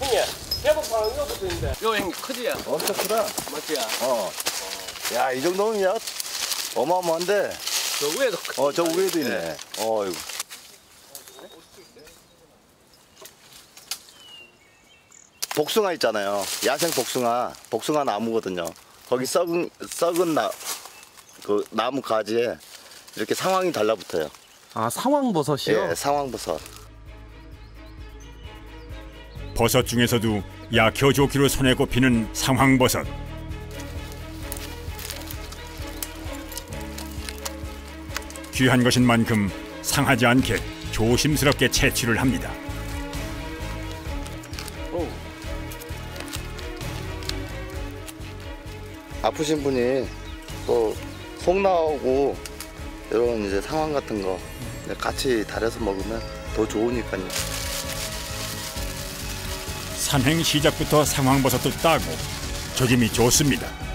형님, 대복판 이거 붙어 있는데. 요 형님 크지야? 엄청 크다. 맞지야? 어. 야, 이 정도면 야 어마어마한데. 저 위에도 크. 어, 저 위에도 있네. 어, 이거. 복숭아 있잖아요. 야생 복숭아. 복숭아 나무거든요. 거기 썩은 썩은 나 그 나무 가지에 이렇게 상황이 달라붙어요. 아 상황버섯이요? 예, 상황버섯. 버섯 중에서도 약효 좋기로 손에 꼽히는 상황버섯. 귀한 것인 만큼 상하지 않게 조심스럽게 채취를 합니다. 아프신 분이 또 속 나오고 이런 이제 상황 같은 거 같이 달여서 먹으면 더 좋으니까요. 산행 시작부터 상황버섯도 따고 조짐이 좋습니다.